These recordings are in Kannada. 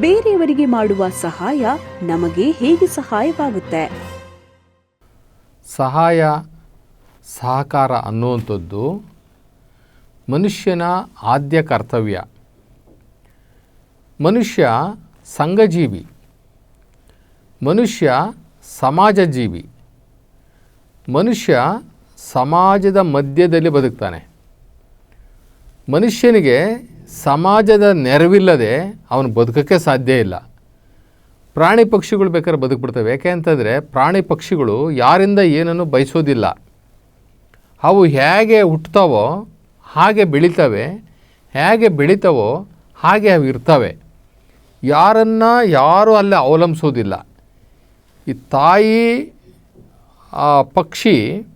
ಬೇರೆಯವರಿಗೆ ಮಾಡುವ ಸಹಾಯ ನಮಗೆ ಹೇಗೆ ಸಹಾಯವಾಗುತ್ತೆ? ಸಹಾಯ, ಸಹಕಾರ ಅನ್ನುವಂಥದ್ದು ಮನುಷ್ಯನ ಆದ್ಯ ಕರ್ತವ್ಯ. ಮನುಷ್ಯ ಸಂಘಜೀವಿ. ಮನುಷ್ಯ ಸಮಾಜ ಜೀವಿ ಮನುಷ್ಯ ಸಮಾಜದ ಮಧ್ಯದಲ್ಲಿ ಬದುಕ್ತಾನೆ. ಮನುಷ್ಯನಿಗೆ ಸಮಾಜದ ನೆರವಿಲ್ಲದೆ ಅವನು ಬದುಕೋಕ್ಕೆ ಸಾಧ್ಯ ಇಲ್ಲ. ಪ್ರಾಣಿ ಪಕ್ಷಿಗಳು ಬೇಕಾದ್ರೆ ಬದುಕ್ಬಿಡ್ತವೆ. ಯಾಕೆ ಅಂತಂದರೆ ಪ್ರಾಣಿ ಪಕ್ಷಿಗಳು ಯಾರಿಂದ ಏನನ್ನು ಬಯಸೋದಿಲ್ಲ. ಅವು ಹೇಗೆ ಹುಟ್ಟುತ್ತಾವೋ ಹಾಗೆ ಬೆಳಿತವೆ, ಹೇಗೆ ಬೆಳಿತಾವೋ, ಹಾಗೆ ಅವು ಇರ್ತವೆ. ಯಾರನ್ನು ಯಾರೂ ಅಲ್ಲಿ ಅವಲಂಬಿಸೋದಿಲ್ಲ. ಈ ತಾಯಿ, ಆ ಪಕ್ಷಿ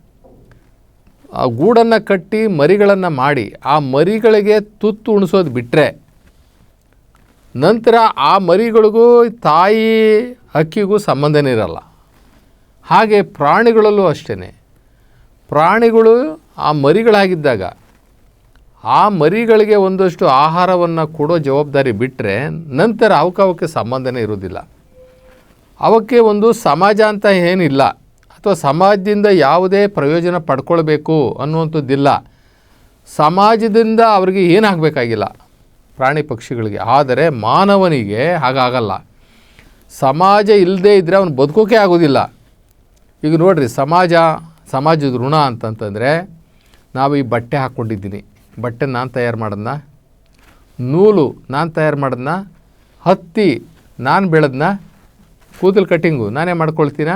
ಆ ಗೂಡನ್ನು ಕಟ್ಟಿ ಮರಿಗಳನ್ನು ಮಾಡಿ ಆ ಮರಿಗಳಿಗೆ ತುತ್ತು ಉಣಿಸೋದು ಬಿಟ್ಟರೆ ನಂತರ ಆ ಮರಿಗಳಿಗೂ ತಾಯಿ ಹಕ್ಕಿಗೂ ಸಂಬಂಧನೇ ಇರಲ್ಲ. ಹಾಗೆ ಪ್ರಾಣಿಗಳಲ್ಲೂ ಅಷ್ಟೇ ಪ್ರಾಣಿಗಳು ಆ ಮರಿಗಳಾಗಿದ್ದಾಗ ಆ ಮರಿಗಳಿಗೆ ಒಂದಷ್ಟು ಆಹಾರವನ್ನು ಕೊಡೋ ಜವಾಬ್ದಾರಿ ಬಿಟ್ಟರೆ ನಂತರ ಅವಕ್ಕೆ ಸಂಬಂಧನೇ ಇರೋದಿಲ್ಲ ಅವಕ್ಕೆ ಒಂದು ಸಮಾಜ ಅಂತ ಏನಿಲ್ಲ. ಅಥವಾ ಸಮಾಜದಿಂದ ಯಾವುದೇ ಪ್ರಯೋಜನ ಪಡ್ಕೊಳ್ಬೇಕು ಅನ್ನುವಂಥದ್ದಿಲ್ಲ. ಸಮಾಜದಿಂದ ಅವರಿಗೆ ಏನಾಗಬೇಕಾಗಿಲ್ಲ. ಪ್ರಾಣಿ ಪಕ್ಷಿಗಳಿಗೆ. ಆದರೆ ಮಾನವನಿಗೆ ಹಾಗಾಗಲ್ಲ. ಸಮಾಜ ಇಲ್ಲದೇ ಇದ್ದರೆ ಅವನು ಬದುಕೋಕೆ ಆಗೋದಿಲ್ಲ. ಈಗ ನೋಡಿರಿ, ಸಮಾಜ, ಸಮಾಜದ ಋಣ ಅಂತಂತಂದರೆ ನಾವು ಈ ಬಟ್ಟೆ ಹಾಕ್ಕೊಂಡಿದ್ದೀನಿ. ಬಟ್ಟೆ ನಾನು ತಯಾರು ಮಾಡೋದನ್ನ ನೂಲು ನಾನು ತಯಾರು ಮಾಡೋದನ್ನ ಹತ್ತಿ ನಾನು ಬೆಳೆದನ್ನ ಕೂದಲು ಕಟ್ಟಿಂಗು ನಾನೇ ಮಾಡ್ಕೊಳ್ತೀನ?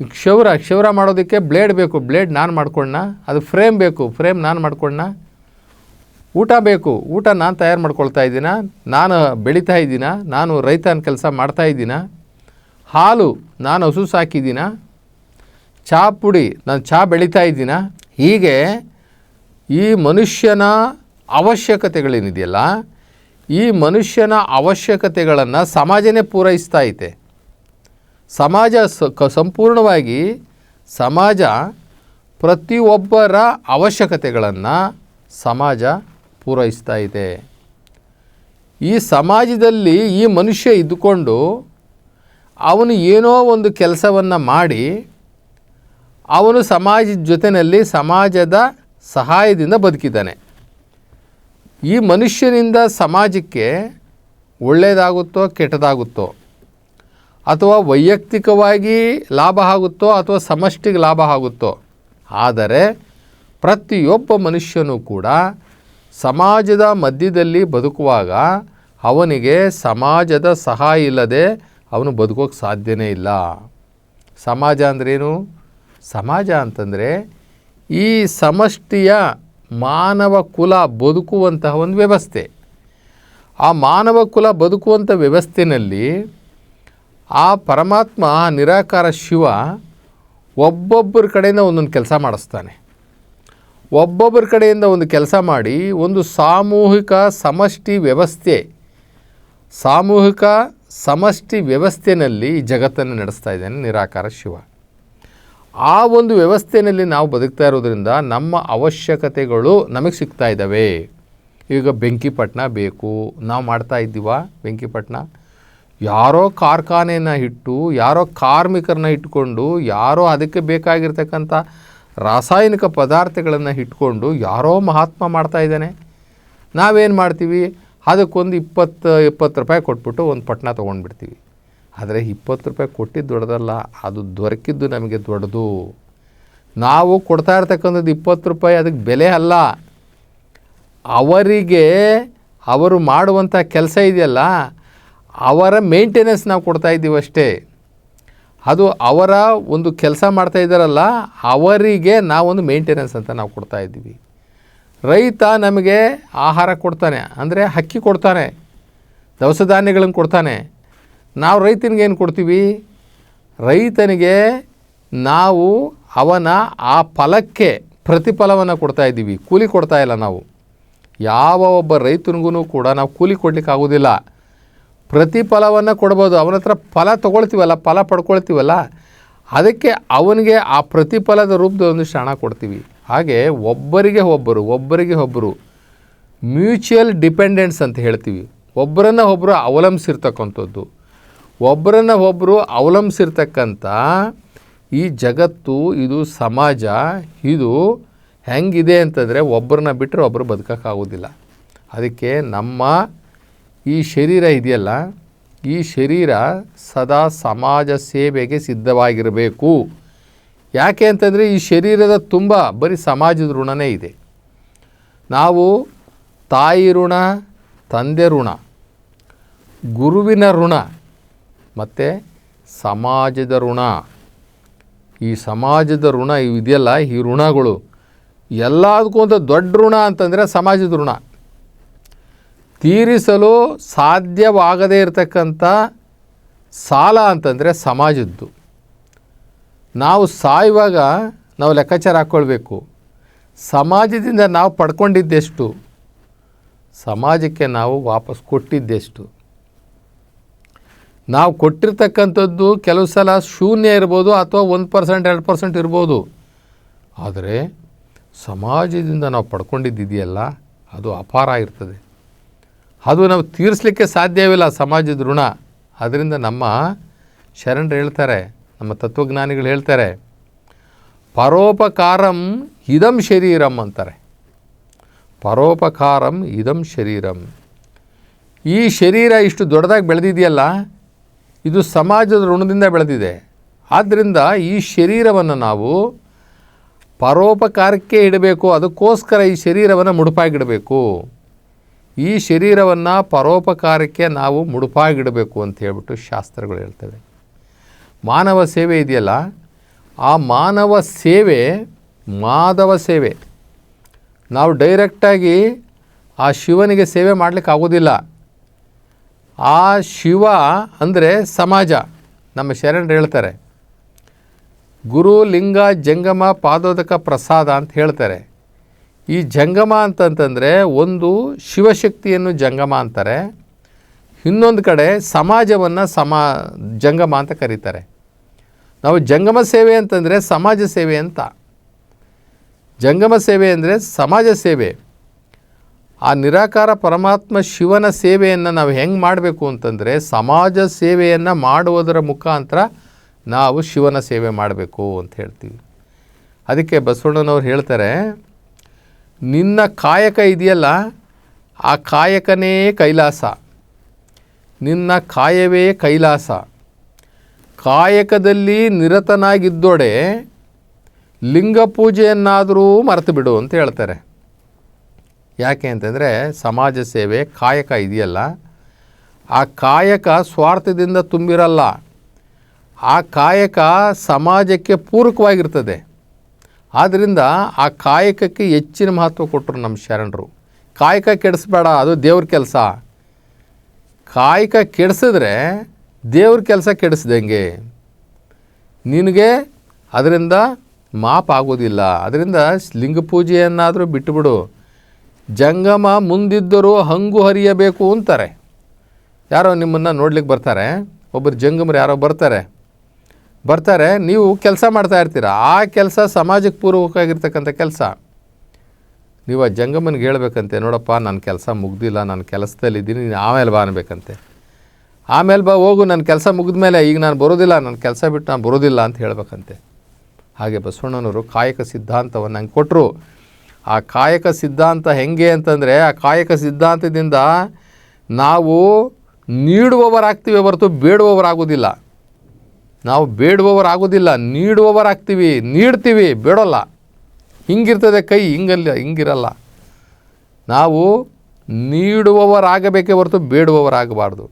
ಈಗ ಕ್ಷೌರ ಕ್ಷೌರ ಮಾಡೋದಕ್ಕೆ ಬ್ಲೇಡ್ ಬೇಕು. ಬ್ಲೇಡ್ ನಾನು ಮಾಡ್ಕೊಂಡ ಅದು ಫ್ರೇಮ್ ಬೇಕು. ಫ್ರೇಮ್ ನಾನು ಮಾಡ್ಕೊಂಡ ಊಟ ಬೇಕು. ಊಟ ನಾನು ತಯಾರು ಮಾಡ್ಕೊಳ್ತಾ ಇದ್ದೀನ? ನಾನು ಬೆಳೀತಾ ಇದ್ದೀನ? ನಾನು ರೈತನ ಕೆಲಸ ಮಾಡ್ತಾ ಇದ್ದೀನ? ಹಾಲು ನಾನು ಹಸು ಸಾಕಿದ್ದೀನ? ಚಹಾ ಪುಡಿ ನಾನು ಚಹಾ ಬೆಳೀತಾ ಇದ್ದೀನ? ಹೀಗೆ ಈ ಮನುಷ್ಯನ ಅವಶ್ಯಕತೆಗಳೇನಿದೆಯಲ್ಲ, ಈ ಮನುಷ್ಯನ ಅವಶ್ಯಕತೆಗಳನ್ನು ಸಮಾಜನೇ ಪೂರೈಸ್ತಾ ಐತೆ. ಸಮಾಜ ಸಂಪೂರ್ಣವಾಗಿ ಸಮಾಜ ಪ್ರತಿಯೊಬ್ಬರ ಅವಶ್ಯಕತೆಗಳನ್ನು ಸಮಾಜ ಪೂರೈಸ್ತಾ ಇದೆ. ಈ ಸಮಾಜದಲ್ಲಿ ಈ ಮನುಷ್ಯ ಇದ್ದುಕೊಂಡು ಅವನು ಏನೋ ಒಂದು ಕೆಲಸವನ್ನು ಮಾಡಿ ಅವನು ಸಮಾಜದ ಜೊತೆಯಲ್ಲಿ ಸಮಾಜದ ಸಹಾಯದಿಂದ ಬದುಕಿದ್ದಾನೆ. ಈ ಮನುಷ್ಯನಿಂದ ಸಮಾಜಕ್ಕೆ ಒಳ್ಳೆಯದಾಗುತ್ತೋ ಕೆಟ್ಟದಾಗುತ್ತೋ ಅಥವಾ ವೈಯಕ್ತಿಕವಾಗಿ ಲಾಭ ಆಗುತ್ತೋ ಅಥವಾ ಸಮಷ್ಟಿಗೆ ಲಾಭ ಆಗುತ್ತೋ. ಆದರೆ ಪ್ರತಿಯೊಬ್ಬ ಮನುಷ್ಯನೂ ಕೂಡ ಸಮಾಜದ ಮಧ್ಯದಲ್ಲಿ ಬದುಕುವಾಗ ಅವನಿಗೆ ಸಮಾಜದ ಸಹಾಯ ಇಲ್ಲದೆ ಅವನು ಬದುಕೋಕ್ಕೆ ಸಾಧ್ಯನೇ ಇಲ್ಲ. ಸಮಾಜ ಅಂದ್ರೇನು? ಸಮಾಜ ಅಂತಂದರೆ ಈ ಸಮಷ್ಟಿಯ ಮಾನವ ಕುಲ ಬದುಕುವಂತಹ ಒಂದು ವ್ಯವಸ್ಥೆ. ಆ ಮಾನವ ಕುಲ ಬದುಕುವಂಥ ವ್ಯವಸ್ಥೆಯಲ್ಲಿ ಆ ಪರಮಾತ್ಮ ನಿರಾಕಾರ ಶಿವ ಒಬ್ಬೊಬ್ಬರ ಕಡೆಯಿಂದ ಒಂದೊಂದು ಕೆಲಸ ಮಾಡಿಸ್ತಾನೆ. ಒಬ್ಬೊಬ್ಬರ ಕಡೆಯಿಂದ ಒಂದು ಕೆಲಸ ಮಾಡಿ ಒಂದು ಸಾಮೂಹಿಕ ಸಮಷ್ಟಿ ವ್ಯವಸ್ಥೆ, ಸಾಮೂಹಿಕ ಸಮಷ್ಟಿ ವ್ಯವಸ್ಥೆಯಲ್ಲಿ ಜಗತ್ತನ್ನು ನಡೆಸ್ತಾ ಇದ್ದಾನೆ ನಿರಾಕಾರ ಶಿವ. ಆ ಒಂದು ವ್ಯವಸ್ಥೆಯಲ್ಲಿ ನಾವು ಬದುಕ್ತಾ ಇರೋದ್ರಿಂದ ನಮ್ಮ ಅವಶ್ಯಕತೆಗಳು ನಮಗೆ ಸಿಗ್ತಾ ಇದ್ದಾವೆ. ಈಗ ಬೆಂಕಿಪಟ್ಟಣ ಬೇಕು. ನಾವು ಮಾಡ್ತಾ ಇದ್ದೀವ ಬೆಂಕಿಪಟ್ಟಣ ಯಾರೋ ಕಾರ್ಖಾನೆಯನ್ನು ಇಟ್ಟು, ಯಾರೋ ಕಾರ್ಮಿಕರನ್ನ ಇಟ್ಕೊಂಡು, ಯಾರೋ ಅದಕ್ಕೆ ಬೇಕಾಗಿರ್ತಕ್ಕಂಥ ರಾಸಾಯನಿಕ ಪದಾರ್ಥಗಳನ್ನು ಇಟ್ಕೊಂಡು ಯಾರೋ ಮಹಾತ್ಮ ಮಾಡ್ತಾ ಇದ್ದಾನೆ. ನಾವೇನು ಮಾಡ್ತೀವಿ? ಅದಕ್ಕೊಂದು ಇಪ್ಪತ್ತು ಇಪ್ಪತ್ತು ರೂಪಾಯಿ ಕೊಟ್ಬಿಟ್ಟು ಒಂದು ಪಟ್ಟಣ ತೊಗೊಂಡ್ಬಿಡ್ತೀವಿ. ಆದರೆ ಇಪ್ಪತ್ತು ರೂಪಾಯಿ ಕೊಟ್ಟಿದ್ದು ದೊಡ್ಡದಲ್ಲ, ಅದು ದೊರಕಿದ್ದು ನಮಗೆ ದೊಡ್ಡದು. ನಾವು ಕೊಡ್ತಾ ಇರ್ತಕ್ಕಂಥದ್ದು ಇಪ್ಪತ್ತು ರೂಪಾಯಿ, ಅದಕ್ಕೆ ಬೆಲೆ ಅಲ್ಲ. ಅವರಿಗೆ ಅವರು ಮಾಡುವಂಥ ಕೆಲಸ ಇದೆಯಲ್ಲ ಅವರ ಮೇಂಟೆನೆನ್ಸ್ ನಾವು ಕೊಡ್ತಾ ಇದ್ದೀವಿ ಅಷ್ಟೇ. ಅದು ಅವರ ಒಂದು ಕೆಲಸ ಮಾಡ್ತಾ ಇದ್ದಾರಲ್ಲ, ಅವರಿಗೆ ನಾವೊಂದು ಮೇಂಟೆನೆನ್ಸ್ ಅಂತ ನಾವು ಕೊಡ್ತಾ ಇದ್ದೀವಿ. ರೈತ ನಮಗೆ ಆಹಾರ ಕೊಡ್ತಾನೆ, ಅಂದರೆ ಹಕ್ಕಿ ಕೊಡ್ತಾನೆ ದವಸ ಧಾನ್ಯಗಳನ್ನು ಕೊಡ್ತಾನೆ. ನಾವು ರೈತನಿಗೆ ಏನು ಕೊಡ್ತೀವಿ? ರೈತನಿಗೆ ನಾವು ಅವನ ಆ ಫಲಕ್ಕೆ ಪ್ರತಿಫಲವನ್ನು ಕೊಡ್ತಾ ಇದ್ದೀವಿ. ಕೂಲಿ ಕೊಡ್ತಾ ಇಲ್ಲ ನಾವು. ಯಾವ ಒಬ್ಬ ರೈತನಿಗೂ ಕೂಡ ನಾವು ಕೂಲಿ ಕೊಡ್ಲಿಕ್ಕೆ ಆಗೋದಿಲ್ಲ. ಪ್ರತಿಫಲವನ್ನು ಕೊಡ್ಬೋದು. ಅವನ ಹತ್ರ ಫಲ ತೊಗೊಳ್ತೀವಲ್ಲ, ಫಲ ಪಡ್ಕೊಳ್ತೀವಲ್ಲ, ಅದಕ್ಕೆ ಅವನಿಗೆ ಆ ಪ್ರತಿಫಲದ ರೂಪದ ಒಂದಿಷ್ಟು ಹಣ ಕೊಡ್ತೀವಿ. ಹಾಗೆ ಒಬ್ಬರಿಗೆ ಒಬ್ಬರು ಒಬ್ಬರಿಗೆ ಒಬ್ಬರು ಮ್ಯೂಚುವಲ್ ಡಿಪೆಂಡೆನ್ಸ್ ಅಂತ ಹೇಳ್ತೀವಿ. ಒಬ್ಬರನ್ನ ಒಬ್ಬರು ಅವಲಂಬಿಸಿರ್ತಕ್ಕಂಥದ್ದು. ಒಬ್ಬರನ್ನ ಒಬ್ಬರು ಅವಲಂಬಿಸಿರ್ತಕ್ಕಂಥ ಈ ಜಗತ್ತು, ಇದು ಸಮಾಜ, ಇದು ಹೆಂಗಿದೆ ಅಂತಂದರೆ ಒಬ್ಬರನ್ನ ಬಿಟ್ಟರೆ ಒಬ್ಬರು ಬದುಕೋಕ್ಕಾಗೋದಿಲ್ಲ. ಅದಕ್ಕೆ ನಮ್ಮ ಈ ಶರೀರ ಇದೆಯಲ್ಲ, ಈ ಶರೀರ ಸದಾ ಸಮಾಜ ಸೇವೆಗೆ ಸಿದ್ಧವಾಗಿರಬೇಕು. ಯಾಕೆ ಅಂತಂದರೆ ಈ ಶರೀರದ ತುಂಬ ಬರೀ ಸಮಾಜದ ಋಣನೇ ಇದೆ. ನಾವು ತಾಯಿ ಋಣ, ತಂದೆ ಋಣ, ಗುರುವಿನ ಋಣ, ಮತ್ತು ಸಮಾಜದ ಋಣ. ಈ ಸಮಾಜದ ಋಣ ಇದೆಯಲ್ಲ, ಈ ಋಣಗಳು ಎಲ್ಲದಕ್ಕೂ ಅಂತ ದೊಡ್ಡ ಋಣ ಅಂತಂದರೆ ಸಮಾಜದ ಋಣ. ತೀರಿಸಲು ಸಾಧ್ಯವಾಗದೇ ಇರತಕ್ಕಂಥ ಸಾಲ ಅಂತಂದರೆ ಸಮಾಜದ್ದು. ನಾವು ಸಾಯುವಾಗ ನಾವು ಲೆಕ್ಕಾಚಾರ ಹಾಕ್ಕೊಳ್ಬೇಕು. ಸಮಾಜದಿಂದ ನಾವು ಪಡ್ಕೊಂಡಿದ್ದೆಷ್ಟು? ಸಮಾಜಕ್ಕೆ ನಾವು ವಾಪಸ್ ಕೊಟ್ಟಿದ್ದೆಷ್ಟು? ನಾವು ಕೊಟ್ಟಿರ್ತಕ್ಕಂಥದ್ದು ಕೆಲವು ಸಲ ಶೂನ್ಯ ಇರ್ಬೋದು ಅಥವಾ ಒಂದು ಪರ್ಸೆಂಟ್, ಎರಡು ಪರ್ಸೆಂಟ್ ಇರ್ಬೋದು. ಆದರೆ ಸಮಾಜದಿಂದ ನಾವು ಪಡ್ಕೊಂಡಿದ್ದಿದೆಯಲ್ಲ, ಅದು ಅಪಾರ ಇರ್ತದೆ ಅದು ನಾವು ತೀರಿಸಲಿಕ್ಕೆ ಸಾಧ್ಯವಿಲ್ಲ ಸಮಾಜದ ಋಣ. ಅದರಿಂದ ನಮ್ಮ ಶರಣರು ಹೇಳ್ತಾರೆ, ನಮ್ಮ ತತ್ವಜ್ಞಾನಿಗಳು ಹೇಳ್ತಾರೆ, ಪರೋಪಕಾರಂ ಇದಂ ಶರೀರಂ ಅಂತಾರೆ. ಪರೋಪಕಾರಂ ಇದಂ ಶರೀರಂ. ಈ ಶರೀರ ಇಷ್ಟು ದೊಡ್ಡದಾಗಿ ಬೆಳೆದಿದೆಯಲ್ಲ, ಇದು ಸಮಾಜದ ಋಣದಿಂದ ಬೆಳೆದಿದೆ. ಆದ್ದರಿಂದ ಈ ಶರೀರವನ್ನು ನಾವು ಪರೋಪಕಾರಕ್ಕೆ ಇಡಬೇಕು, ಅದಕ್ಕೋಸ್ಕರ ಈ ಶರೀರವನ್ನು ಮುಡುಪಾಗಿಡಬೇಕು. ಈ ಶರೀರವನ್ನು ಪರೋಪಕಾರಕ್ಕೆ ನಾವು ಮುಡುಪಾಗಿಡಬೇಕು ಅಂತ ಹೇಳ್ಬಿಟ್ಟು ಶಾಸ್ತ್ರಗಳು ಹೇಳ್ತವೆ. ಮಾನವ ಸೇವೆ ಇದೆಯಲ್ಲ? ಆ ಮಾನವ ಸೇವೆ ಮಾಧವ ಸೇವೆ. ನಾವು ಡೈರೆಕ್ಟಾಗಿ ಆ ಶಿವನಿಗೆ ಸೇವೆ ಮಾಡಲಿಕ್ಕೆ ಆಗೋದಿಲ್ಲ. ಆ ಶಿವ ಅಂದರೆ ಸಮಾಜ, ನಮ್ಮ ಶರಣರು ಹೇಳ್ತಾರೆ. ಗುರು, ಲಿಂಗ, ಜಂಗಮ, ಪಾದೋದಕ, ಪ್ರಸಾದ ಅಂತ ಹೇಳ್ತಾರೆ. ಈ ಜಂಗಮ ಅಂತಂತಂದರೆ ಒಂದು ಶಿವಶಕ್ತಿಯನ್ನು ಜಂಗಮ ಅಂತಾರೆ. ಇನ್ನೊಂದು ಕಡೆ ಸಮಾಜವನ್ನು ಸಮಾ, ಜಂಗಮ ಅಂತ ಕರೀತಾರೆ. ನಾವು ಜಂಗಮ ಸೇವೆ ಅಂತಂದರೆ ಸಮಾಜ ಸೇವೆ ಅಂತ. ಜಂಗಮ ಸೇವೆ ಅಂದರೆ ಸಮಾಜ ಸೇವೆ. ಆ ನಿರಾಕಾರ ಪರಮಾತ್ಮ ಶಿವನ ಸೇವೆಯನ್ನು ನಾವು ಹೆಂಗೆ ಮಾಡಬೇಕು ಅಂತಂದರೆ ಸಮಾಜ ಸೇವೆಯನ್ನು ಮಾಡುವುದರ ಮುಖಾಂತರ ನಾವು ಶಿವನ ಸೇವೆ ಮಾಡಬೇಕು ಅಂತ ಹೇಳ್ತೀವಿ. ಅದಕ್ಕೆ ಬಸವಣ್ಣನವ್ರು ಹೇಳ್ತಾರೆ ನಿನ್ನ ಕಾಯಕ ಇದೆಯಲ್ಲ, ಆ ಕಾಯಕನೇ ಕೈಲಾಸ. ನಿನ್ನ ಕಾಯವೇ ಕೈಲಾಸ. ಕಾಯಕದಲ್ಲಿ ನಿರತನಾಗಿದ್ದೊಡೆ ಲಿಂಗ ಪೂಜೆಯನ್ನಾದರೂ ಮರೆತು ಬಿಡು ಅಂತ ಹೇಳ್ತಾರೆ. ಯಾಕೆ ಅಂತಂದರೆ ಸಮಾಜ ಸೇವೆ ಕಾಯಕ ಇದೆಯಲ್ಲ. ಆ ಕಾಯಕ ಸ್ವಾರ್ಥದಿಂದ ತುಂಬಿರಲ್ಲ. ಆ ಕಾಯಕ ಸಮಾಜಕ್ಕೆ ಪೂರಕವಾಗಿರ್ತದೆ. ಆದ್ದರಿಂದ ಆ ಕಾಯಕಕ್ಕೆ ಹೆಚ್ಚಿನ ಮಹತ್ವ ಕೊಟ್ಟರು ನಮ್ಮ ಶರಣರು. ಕಾಯಕ ಕೆಡಿಸ್ಬೇಡ, ಅದು ದೇವ್ರ ಕೆಲಸ. ಕಾಯಕ ಕೆಡಿಸಿದ್ರೆ ದೇವ್ರ ಕೆಲಸ ಕೆಡಿಸ್ದಂಗೆ. ನಿನಗೆ ಅದರಿಂದ ಮಾಪ್ ಆಗೋದಿಲ್ಲ. ಅದರಿಂದ ಲಿಂಗ ಪೂಜೆಯನ್ನಾದರೂ ಬಿಟ್ಟುಬಿಡು ಜಂಗಮ ಮುಂದಿದ್ದರೂ ಹಂಗು ಹರಿಯಬೇಕು ಅಂತಾರೆ. ಯಾರೋ ನಿಮ್ಮನ್ನು ನೋಡ್ಲಿಕ್ಕೆ ಬರ್ತಾರೆ. ಒಬ್ಬರು ಜಂಗಮರು ಯಾರೋ ಬರ್ತಾರೆ. ಬರ್ತಾರೆ, ನೀವು ಕೆಲಸ ಮಾಡ್ತಾ ಇರ್ತೀರ? ಆ ಕೆಲಸ ಸಮಾಜಕ್ಕೆ ಪೂರ್ವಕವಾಗಿರ್ತಕ್ಕಂಥ ಕೆಲಸ. ನೀವು ಆ ಜಂಗಮನಿಗೆ ಹೇಳ್ಬೇಕಂತೆ, ನೋಡಪ್ಪ ನನ್ನ ಕೆಲಸ ಮುಗ್ದಿಲ್ಲ, ನಾನು ಕೆಲಸದಲ್ಲಿದ್ದೀನಿ ನೀನು ಆಮೇಲೆ ಬಾ ಅನ್ಬೇಕಂತೆ. ಆಮೇಲೆ ಬಾ, ಹೋಗು ನನ್ನ ಕೆಲಸ ಮುಗಿದ ಮೇಲೆ ಈಗ ನಾನು ಬರೋದಿಲ್ಲ ನನ್ನ ಕೆಲಸ ಬಿಟ್ಟು ನಾನು ಬರೋದಿಲ್ಲ ಅಂತ ಹೇಳ್ಬೇಕಂತೆ. ಹಾಗೆ ಬಸವಣ್ಣನವರು ಕಾಯಕ ಸಿದ್ಧಾಂತವನ್ನು ಹಂಗೆ ಕೊಟ್ಟರು ಆ ಕಾಯಕ ಸಿದ್ಧಾಂತ ಹೆಂಗೆ ಅಂತಂದರೆ, ಆ ಕಾಯಕ ಸಿದ್ಧಾಂತದಿಂದ ನಾವು ನೀಡುವವರಾಗ್ತೀವಿ ಹೊರತು ಬೇಡುವವರಾಗೋದಿಲ್ಲ ನಾವು ಬೇಡುವವರಾಗೋದಿಲ್ಲ ನೀಡುವವರಾಗ್ತೀವಿ, ನೀಡ್ತೀವಿ, ಬೇಡೋಲ್ಲ. ಹಿಂಗಿರ್ತದೆ ಕೈ, ಹಿಂಗಲ್ಲ, ಹಿಂಗಿರಲ್ಲ. ನಾವು ನೀಡುವವರಾಗಬೇಕೇ ಹೊರತು ಬೇಡುವವರಾಗಬಾರ್ದು.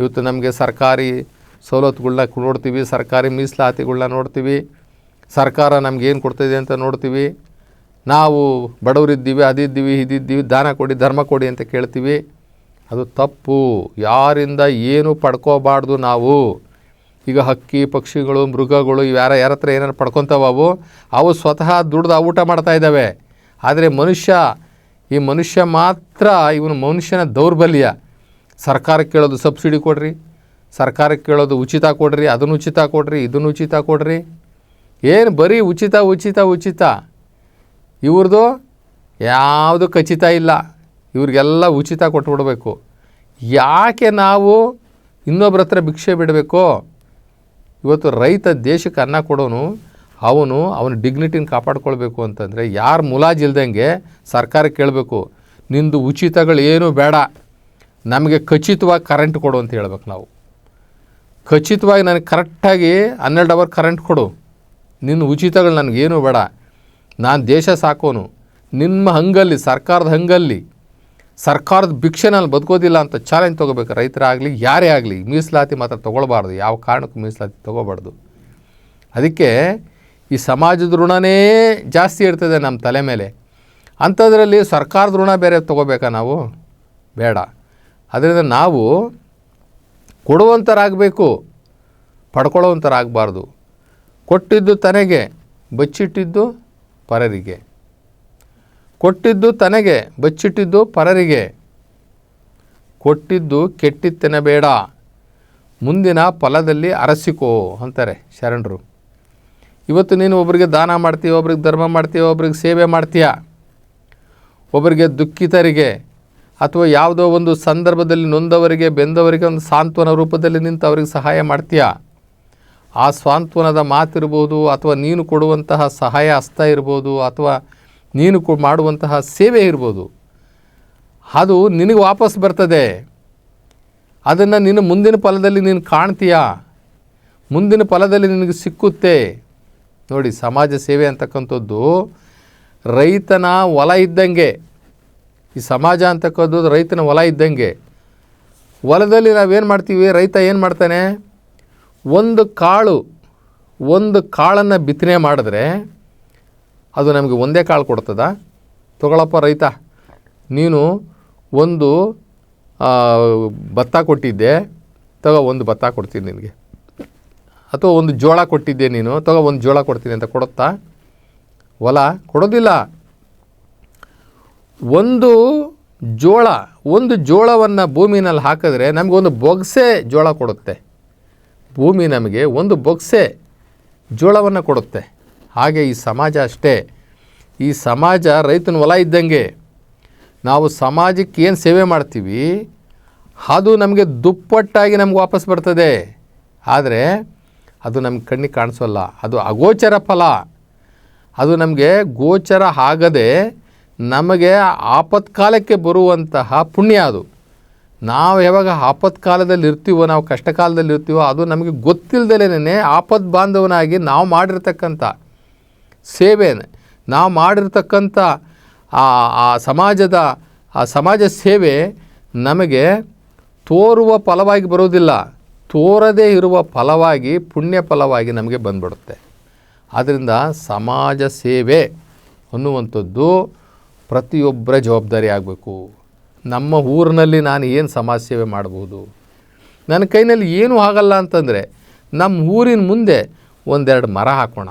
ಇವತ್ತು ನಮಗೆ ಸರ್ಕಾರಿ ಸವಲತ್ತುಗಳನ್ನ ನೋಡ್ತೀವಿ, ಸರ್ಕಾರಿ ಮೀಸಲಾತಿಗಳನ್ನ ನೋಡ್ತೀವಿ, ಸರ್ಕಾರ ನಮಗೇನು ಕೊಡ್ತಿದೆ ಅಂತ ನೋಡ್ತೀವಿ. ನಾವು ಬಡವರಿದ್ದೀವಿ, ಅದಿದ್ದೀವಿ, ಇದಿದ್ದೀವಿ, ದಾನ ಕೊಡಿ, ಧರ್ಮ ಕೊಡಿ ಅಂತ ಕೇಳ್ತೀವಿ. ಅದು ತಪ್ಪು. ಯಾರಿಂದ ಏನು ಪಡ್ಕೋಬಾರ್ದು ನಾವು? ಈಗ ಹಕ್ಕಿ, ಪಕ್ಷಿಗಳು, ಮೃಗಗಳು ಇವ್ಯಾರ ಯಾರ ಹತ್ರ ಏನಾರು ಪಡ್ಕೊತಾವ ಅವು ಅವು ಸ್ವತಃ ದುಡ್ದು ಊಟ ಮಾಡ್ತಾ ಇದ್ದಾವೆ. ಆದರೆ ಮನುಷ್ಯ, ಈ ಮನುಷ್ಯ ಮಾತ್ರ ಇವನು ಮನುಷ್ಯನ ದೌರ್ಬಲ್ಯ. ಸರ್ಕಾರಕ್ಕೆ ಕೇಳೋದು ಸಬ್ಸಿಡಿ ಕೊಡ್ರಿ ಸರ್ಕಾರಕ್ಕೆ ಕೇಳೋದು ಉಚಿತ ಕೊಡ್ರಿ, ಅದನ್ನು ಉಚಿತ ಕೊಡ್ರಿ, ಇದನ್ನು ಉಚಿತ ಕೊಡ್ರಿ. ಏನು ಬರೀ ಉಚಿತ ಉಚಿತ ಉಚಿತ. ಇವ್ರದ್ದು ಯಾವುದು ಖಚಿತ ಇಲ್ಲ. ಇವ್ರಿಗೆಲ್ಲ ಉಚಿತ ಕೊಟ್ಬಿಡ್ಬೇಕು. ಯಾಕೆ ನಾವು ಇನ್ನೊಬ್ರ ಹತ್ರ ಭಿಕ್ಷೆ ಬಿಡಬೇಕು? ಇವತ್ತು ರೈತ ದೇಶಕ್ಕೆ ಅನ್ನ ಕೊಡೋನು, ಅವನು ಅವನ ಡಿಗ್ನಿಟಿನ ಕಾಪಾಡ್ಕೊಳ್ಬೇಕು ಅಂತಂದರೆ ಯಾರು ಮುಲಾಜಿಲ್ದಂಗೆ ಸರ್ಕಾರ ಕೇಳಬೇಕು, ನಿಂದು ಉಚಿತಗಳು ಏನೂ ಬೇಡ, ನಮಗೆ ಖಚಿತವಾಗಿ ಕರೆಂಟ್ ಕೊಡು ಅಂತ ಹೇಳ್ಬೇಕು ನಾವು. ಖಚಿತವಾಗಿ ನನಗೆ ಕರೆಕ್ಟಾಗಿ ಹನ್ನೆರಡು ಅವರ್ ಕರೆಂಟ್ ಕೊಡು, ನಿನ್ನ ಉಚಿತಗಳು ನನಗೇನು ಬೇಡ, ನಾನು ದೇಶ ಸಾಕೋನು, ನಿಮ್ಮ ಹಂಗಲ್ಲಿ, ಸರ್ಕಾರದ ಹಂಗಲ್ಲಿ ಸರ್ಕಾರದ ಭಿಕ್ಷೆನಲ್ಲಿ ಬದುಕೋದಿಲ್ಲ ಅಂತ ಚಾಲೆಂಜ್ ತೊಗೋಬೇಕು ರೈತರಾಗಲಿ, ಯಾರೇ ಆಗಲಿ, ಮೀಸಲಾತಿ ಮಾತ್ರ ತೊಗೊಳ್ಬಾರ್ದು. ಯಾವ ಕಾರಣಕ್ಕೂ ಮೀಸಲಾತಿ ತೊಗೋಬಾರ್ದು. ಅದಕ್ಕೆ ಈ ಸಮಾಜದ ಋಣನೇ ಜಾಸ್ತಿ ಇರ್ತದೆ ನಮ್ಮ ತಲೆ ಮೇಲೆ. ಅಂಥದ್ರಲ್ಲಿ ಸರ್ಕಾರದ ಋಣ ಬೇರೆ ತೊಗೋಬೇಕಾ ನಾವು? ಬೇಡ. ಅದರಿಂದ ನಾವು ಕೊಡುವಂಥರಾಗಬೇಕು ಪಡ್ಕೊಳ್ಳೋವಂಥರಾಗಬಾರ್ದು ಕೊಟ್ಟಿದ್ದು ತನಗೆ, ಬಚ್ಚಿಟ್ಟಿದ್ದು ಪರರಿಗೆ. ಕೊಟ್ಟಿದ್ದು ತನಗೆ, ಬಚ್ಚಿಟ್ಟಿದ್ದು ಪರರಿಗೆ. ಕೊಟ್ಟಿದ್ದು ಕೆಟ್ಟಿತ್ತೆನಬೇಡ, ಮುಂದಿನ ಫಲದಲ್ಲಿ ಅರಸಿಕೋ ಅಂತಾರೆ ಶರಣರು. ಇವತ್ತು ನೀನು ಒಬ್ರಿಗೆ ದಾನ ಮಾಡ್ತೀಯ, ಒಬ್ರಿಗೆ ಧರ್ಮ ಮಾಡ್ತೀಯ, ಒಬ್ರಿಗೆ ಸೇವೆ ಮಾಡ್ತೀಯ? ಒಬ್ಬರಿಗೆ ದುಃಖಿತರಿಗೆ ಅಥವಾ ಯಾವುದೋ ಒಂದು ಸಂದರ್ಭದಲ್ಲಿ ನೊಂದವರಿಗೆ, ಬೆಂದವರಿಗೆ, ಒಂದು ಸಾಂತ್ವನ ರೂಪದಲ್ಲಿ ನಿಂತು ಅವರಿಗೆ ಸಹಾಯ ಮಾಡ್ತೀಯ? ಆ ಸಾಂತ್ವನದ ಮಾತಿರ್ಬೋದು ಅಥವಾ ನೀನು ಕೊಡುವಂತಹ ಸಹಾಯ ಹಸ್ತ ಇರ್ಬೋದು ಅಥವಾ ನೀನು ಮಾಡುವಂತಹ ಸೇವೆ ಇರ್ಬೋದು. ಅದು ನಿನಗೆ ವಾಪಸ್ ಬರ್ತದೆ. ಅದನ್ನು ನೀನು ಮುಂದಿನ ಫಲದಲ್ಲಿ ನೀನು ಕಾಣ್ತೀಯಾ? ಮುಂದಿನ ಫಲದಲ್ಲಿ ನಿನಗೆ ಸಿಕ್ಕುತ್ತೆ. ನೋಡಿ, ಸಮಾಜ ಸೇವೆ ಅಂತಕ್ಕಂಥದ್ದು ರೈತನ ಹೊಲ ಇದ್ದಂಗೆ. ಈ ಸಮಾಜ ಅಂತಕ್ಕಂಥದ್ದು ರೈತನ ಹೊಲ ಇದ್ದಂಗೆ. ಹೊಲದಲ್ಲಿ ನಾವೇನು ಮಾಡ್ತೀವಿ? ರೈತ ಏನು ಮಾಡ್ತಾನೆ? ಒಂದು ಕಾಳು, ಒಂದು ಕಾಳನ್ನು ಬಿತ್ತನೆ ಮಾಡಿದ್ರೆ ಅದು ನಮಗೆ ಒಂದೇ ಕಾಳು ಕೊಡ್ತದ. ತಗೊಳಪ್ಪ ರೈತ, ನೀನು ಒಂದು ಭತ್ತ ಕೊಟ್ಟಿದ್ದೆ, ತಗೋ ಒಂದು ಭತ್ತ ಕೊಡ್ತೀನಿ ನಿನಗೆ. ಅಥವಾ ಒಂದು ಜೋಳ ಕೊಟ್ಟಿದ್ದೆ ನೀನು, ತಗೋ ಒಂದು ಜೋಳ ಕೊಡ್ತೀನಿ ಅಂತ ಕೊಡುತ್ತಾ? ಹೊಲ ಕೊಡೋದಿಲ್ಲ. ಒಂದು ಜೋಳ, ಒಂದು ಜೋಳವನ್ನು ಭೂಮಿನಲ್ಲಿ ಹಾಕಿದ್ರೆ ನಮಗೆ ಒಂದು ಬೊಗ್ಸೆ ಜೋಳ ಕೊಡುತ್ತೆ. ಭೂಮಿ ನಮಗೆ ಒಂದು ಬೊಗ್ಸೆ ಜೋಳವನ್ನು ಕೊಡುತ್ತೆ. ಹಾಗೆ ಈ ಸಮಾಜ ಅಷ್ಟೇ. ಈ ಸಮಾಜ ರೈತನ ಹೊಲ ಇದ್ದಂಗೆ ನಾವು ಸಮಾಜಕ್ಕೆ ಏನು ಸೇವೆ ಮಾಡ್ತೀವಿ? ಅದು ನಮಗೆ ದುಪ್ಪಟ್ಟಾಗಿ ನಮ್ಗೆ ವಾಪಸ್ ಬರ್ತದೆ. ಆದರೆ ಅದು ನಮ್ಮ ಕಣ್ಣಿಗೆ ಕಾಣಿಸೋಲ್ಲ. ಅದು ಅಗೋಚರ ಫಲ. ಅದು ನಮಗೆ ಗೋಚರ ಆಗದೆ ನಮಗೆ ಆಪತ್ಕಾಲಕ್ಕೆ ಬರುವಂತಹ ಪುಣ್ಯ ಅದು. ನಾವು ಯಾವಾಗ ಆಪತ್ಕಾಲದಲ್ಲಿ ಇರ್ತೀವೋ, ನಾವು ಕಷ್ಟ ಕಾಲದಲ್ಲಿ ಇರ್ತೀವೋ, ಅದು ನಮಗೆ ಗೊತ್ತಿಲ್ಲದಲೇ ಆಪತ್ ಬಾಂಧವನಾಗಿ ನಾವು ಮಾಡಿರ್ತಕ್ಕಂಥ ಸೇವೆ ನಾವು ಮಾಡಿರ್ತಕ್ಕಂಥ ಆ ಆ ಸಮಾಜದ, ಆ ಸಮಾಜ ಸೇವೆ ನಮಗೆ ತೋರುವ ಫಲವಾಗಿ ಬರೋದಿಲ್ಲ ತೋರದೇ ಇರುವ ಫಲವಾಗಿ, ಪುಣ್ಯ ಫಲವಾಗಿ ನಮಗೆ ಬಂದ್ಬಿಡುತ್ತೆ. ಆದ್ದರಿಂದ ಸಮಾಜ ಸೇವೆ ಅನ್ನುವಂಥದ್ದು ಪ್ರತಿಯೊಬ್ಬರ ಜವಾಬ್ದಾರಿ ಆಗಬೇಕು. ನಮ್ಮ ಊರಿನಲ್ಲಿ ನಾನು ಏನು ಸಮಾಜ ಸೇವೆ ಮಾಡ್ಬೋದು ನನ್ನ ಕೈನಲ್ಲಿ ಏನೂ ಆಗಲ್ಲ ಅಂತಂದರೆ, ನಮ್ಮ ಊರಿನ ಮುಂದೆ ಒಂದೆರಡು ಮರ ಹಾಕೋಣ.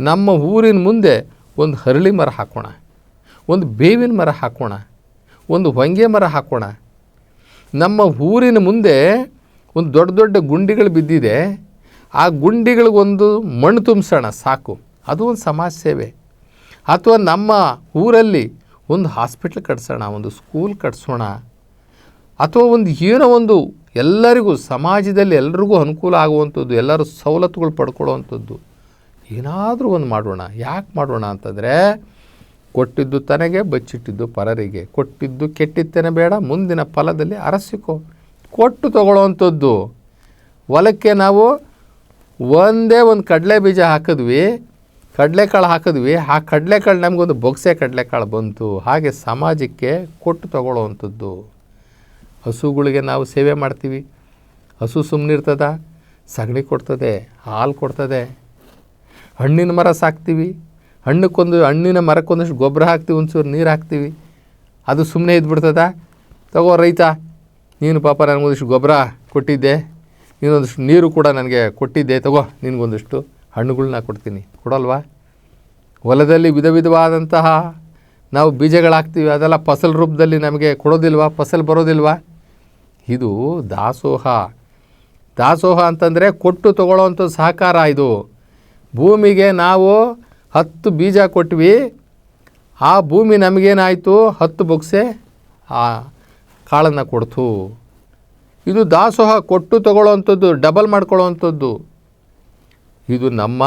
ನಮ್ಮ ಊರಿನ ಮುಂದೆ ಒಂದು ಹರಳಿ ಮರ ಹಾಕೋಣ, ಒಂದು ಬೇವಿನ ಮರ ಹಾಕೋಣ, ಒಂದು ಹೊಂಗೆ ಮರ ಹಾಕೋಣ. ನಮ್ಮ ಊರಿನ ಮುಂದೆ ಒಂದು ದೊಡ್ಡ ದೊಡ್ಡ ಗುಂಡಿಗಳು ಬಿದ್ದಿದೆ. ಆ ಗುಂಡಿಗಳಿಗೊಂದು ಮಣ್ಣು ತುಂಬಿಸೋಣ, ಸಾಕು. ಅದು ಒಂದು ಸಮಾಜ ಸೇವೆ. ಅಥವಾ ನಮ್ಮ ಊರಲ್ಲಿ ಒಂದು ಹಾಸ್ಪಿಟ್ಲ್ ಕಟ್ಸೋಣ, ಒಂದು ಸ್ಕೂಲ್ ಕಟ್ಸೋಣ. ಅಥವಾ ಒಂದು ಏನೋ ಒಂದು ಎಲ್ಲರಿಗೂ, ಸಮಾಜದಲ್ಲಿ ಎಲ್ರಿಗೂ ಅನುಕೂಲ ಆಗುವಂಥದ್ದು, ಎಲ್ಲರೂ ಸವಲತ್ತುಗಳು ಪಡ್ಕೊಳ್ಳುವಂಥದ್ದು. ಏನಾದರೂ ಒಂದು ಮಾಡೋಣ. ಯಾಕೆ ಮಾಡೋಣ ಅಂತಂದರೆ, ಕೊಟ್ಟಿದ್ದು ತನಗೆ, ಬಚ್ಚಿಟ್ಟಿದ್ದು ಪರರಿಗೆ. ಕೊಟ್ಟಿದ್ದು ಕೆಟ್ಟಿತ್ತೇನೆ ಬೇಡ, ಮುಂದಿನ ಫಲದಲ್ಲಿ ಅರಸಿಕೋ. ಕೊಟ್ಟು ತಗೊಳ್ಳೋವಂಥದ್ದು. ಹೊಲಕ್ಕೆ ನಾವು ಒಂದೇ ಒಂದು ಕಡಲೆ ಬೀಜ ಹಾಕಿದ್ವಿ, ಕಡಲೆಕಾಳು ಹಾಕಿದ್ವಿ. ಆ ಕಡಲೆಕಾಳು ನಮಗೊಂದು ಬೊಗ್ಸೆ ಕಡಲೆಕಾಳು ಬಂತು. ಹಾಗೆ ಸಮಾಜಕ್ಕೆ ಕೊಟ್ಟು ತಗೊಳ್ಳೋವಂಥದ್ದು. ಹಸುಗಳಿಗೆ ನಾವು ಸೇವೆ ಮಾಡ್ತೀವಿ. ಹಸು ಸುಮ್ಮನಿರ್ತದ ಸಗಣಿ ಕೊಡ್ತದೆ, ಹಾಲು ಕೊಡ್ತದೆ. ಹಣ್ಣಿನ ಮರ ಸಾಕ್ತೀವಿ. ಹಣ್ಣಕ್ಕೊಂದು, ಹಣ್ಣಿನ ಮರಕ್ಕೊಂದಷ್ಟು ಗೊಬ್ಬರ ಹಾಕ್ತೀವಿ, ಒಂಚೂರು ನೀರು ಹಾಕ್ತೀವಿ. ಅದು ಸುಮ್ಮನೆ ಇದ್ಬಿಡ್ತದ? ತಗೋ ರೈತ, ನೀನು ಪಾಪ ನನಗೊಂದಿಷ್ಟು ಗೊಬ್ಬರ ಕೊಟ್ಟಿದ್ದೆ. ನೀನೊಂದಿಷ್ಟು ನೀರು ಕೂಡ ನನಗೆ ಕೊಟ್ಟಿದ್ದೆ. ತಗೋ, ನಿನಗೊಂದಿಷ್ಟು ಹಣ್ಣುಗಳನ್ನ ಕೊಡ್ತೀನಿ. ಕೊಡಲ್ವಾ? ಹೊಲದಲ್ಲಿ ವಿಧ ವಿಧವಾದಂತಹ ನಾವು ಬೀಜಗಳಾಕ್ತೀವಿ. ಅದೆಲ್ಲ ಫಸಲ್ ರೂಪದಲ್ಲಿ ನಮಗೆ ಕೊಡೋದಿಲ್ವಾ? ಫಸಲ್ ಬರೋದಿಲ್ವಾ? ಇದು ದಾಸೋಹ. ದಾಸೋಹ ಅಂತಂದರೆ ಕೊಟ್ಟು ತಗೊಳ್ಳೋವಂಥ ಸಹಕಾರ ಇದು. ಭೂಮಿಗೆ ನಾವು ಹತ್ತು ಬೀಜ ಕೊಟ್ವಿ. ಆ ಭೂಮಿ ನಮಗೇನಾಯಿತು? ಹತ್ತು ಬೊಕ್ಸೆ ಆ ಕಾಳನ್ನು ಕೊಡ್ತು. ಇದು ದಾಸೋಹ ಕೊಟ್ಟು ತಗೊಳ್ಳೋವಂಥದ್ದು, ಡಬಲ್ ಮಾಡ್ಕೊಳ್ಳೋವಂಥದ್ದು. ಇದು ನಮ್ಮ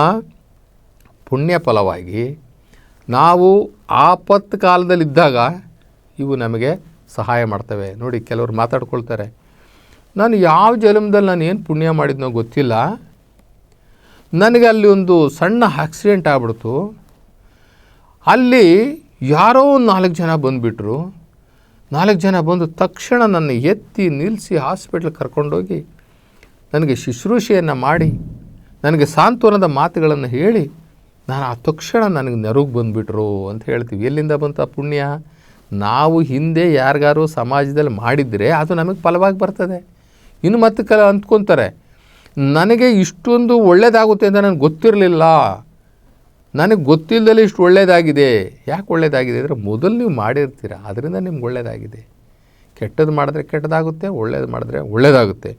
ಪುಣ್ಯ ಫಲವಾಗಿ ನಾವು ಆಪತ್ತು ಕಾಲದಲ್ಲಿದ್ದಾಗ ಇವು ನಮಗೆ ಸಹಾಯ ಮಾಡ್ತವೆ. ನೋಡಿ, ಕೆಲವರು ಮಾತಾಡ್ಕೊಳ್ತಾರೆ. ನಾನು ಯಾವ ಜನ್ಮದಲ್ಲಿ ನಾನು ಏನು ಪುಣ್ಯ ಮಾಡಿದ್ನೋ ಗೊತ್ತಿಲ್ಲ. ನನಗೆ ಅಲ್ಲಿ ಒಂದು ಸಣ್ಣ ಆಕ್ಸಿಡೆಂಟ್ ಆಗ್ಬಿಡ್ತು. ಅಲ್ಲಿ ಯಾರೋ ಒಂದು ನಾಲ್ಕು ಜನ ಬಂದುಬಿಟ್ರು. ನಾಲ್ಕು ಜನ ಬಂದು ತಕ್ಷಣ ನನ್ನ ಎತ್ತಿ ನಿಲ್ಲಿಸಿ ಹಾಸ್ಪಿಟ್ಲ್ ಕರ್ಕೊಂಡೋಗಿ ನನಗೆ ಶುಶ್ರೂಷೆಯನ್ನು ಮಾಡಿ, ನನಗೆ ಸಾಂತ್ವನದ ಮಾತುಗಳನ್ನು ಹೇಳಿ, ನಾನು ಆ ತಕ್ಷಣ ನನಗೆ ನೆರವು ಬಂದುಬಿಟ್ರು ಅಂತ ಹೇಳ್ತೀವಿ. ಎಲ್ಲಿಂದ ಬಂತ ಪುಣ್ಯ? ನಾವು ಹಿಂದೆ ಯಾರಿಗಾರು ಸಮಾಜದಲ್ಲಿ ಮಾಡಿದರೆ ಅದು ನಮಗೆ ಫಲವಾಗಿ ಬರ್ತದೆ. ಇನ್ನು ಮತ್ತೆ ಕಲ ಅಂದ್ಕೊತಾರೆ ನನಗೆ ಇಷ್ಟೊಂದು ಒಳ್ಳೆಯದಾಗುತ್ತೆ ಅಂತ ನನಗೆ ಗೊತ್ತಿರಲಿಲ್ಲ. ನನಗೆ ಗೊತ್ತಿಲ್ಲದಲ್ಲಿ ಇಷ್ಟು ಒಳ್ಳೆಯದಾಗಿದೆ ಯಾಕೆ ಒಳ್ಳೆಯದಾಗಿದೆ ಅಂದರೆ ಮೊದಲು ನೀವು ಮಾಡಿರ್ತೀರ ಅದರಿಂದ ನಿಮ್ಗೆ ಒಳ್ಳೆಯದಾಗಿದೆ ಕೆಟ್ಟದ್ದು ಮಾಡಿದ್ರೆ ಕೆಟ್ಟದಾಗುತ್ತೆ, ಒಳ್ಳೇದು ಮಾಡಿದ್ರೆ ಒಳ್ಳೆಯದಾಗುತ್ತೆ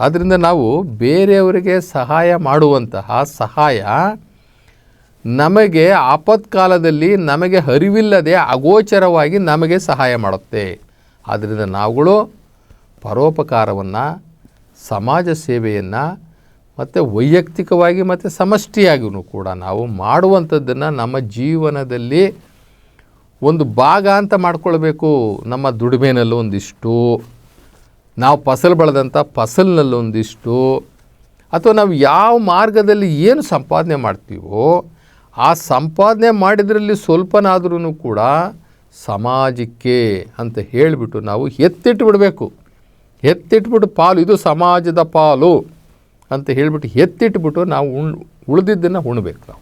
ಆದ್ದರಿಂದ ನಾವು ಬೇರೆಯವರಿಗೆ ಸಹಾಯ ಮಾಡುವಂತಹ ಸಹಾಯ ನಮಗೆ ಆಪತ್ಕಾಲದಲ್ಲಿ ನಮಗೆ ಅರಿವಿಲ್ಲದೆ ಅಗೋಚರವಾಗಿ ನಮಗೆ ಸಹಾಯ ಮಾಡುತ್ತೆ. ಆದ್ದರಿಂದ ನಾವುಗಳು ಪರೋಪಕಾರವನ್ನು ಸಮಾಜ ಸೇವೆಯನ್ನು ಮತ್ತು ವೈಯಕ್ತಿಕವಾಗಿ ಮತ್ತು ಸಮಷ್ಟಿಯಾಗಿಯೂ ಕೂಡ ನಾವು ಮಾಡುವಂಥದ್ದನ್ನು ನಮ್ಮ ಜೀವನದಲ್ಲಿ ಒಂದು ಭಾಗ ಅಂತ ಮಾಡ್ಕೊಳ್ಬೇಕು. ನಮ್ಮ ದುಡಿಮೆನಲ್ಲೂ ಒಂದಿಷ್ಟು, ನಾವು ಫಸಲು ಬೆಳೆದಂಥ ಫಸಲ್ನಲ್ಲೊಂದಿಷ್ಟು ಅಥವಾ ನಾವು ಯಾವ ಮಾರ್ಗದಲ್ಲಿ ಏನು ಸಂಪಾದನೆ ಮಾಡ್ತೀವೋ ಆ ಸಂಪಾದನೆ ಮಾಡಿದ್ರಲ್ಲಿ ಸ್ವಲ್ಪನಾದ್ರೂ ಕೂಡ ಸಮಾಜಕ್ಕೆ ಅಂತ ಹೇಳಿಬಿಟ್ಟು ನಾವು ಎತ್ತಿಟ್ಟು ಬಿಡಬೇಕು. ಎತ್ತಿಟ್ಬಿಟ್ಟು ಪಾಲು ಇದು ಸಮಾಜದ ಪಾಲು ಅಂತ ಹೇಳಿಬಿಟ್ಟು ಎತ್ತಿಟ್ಬಿಟ್ಟು ನಾವು ಉಣ್ ಉಳಿದಿದ್ದನ್ನು ಉಣ್ಬೇಕು ನಾವು.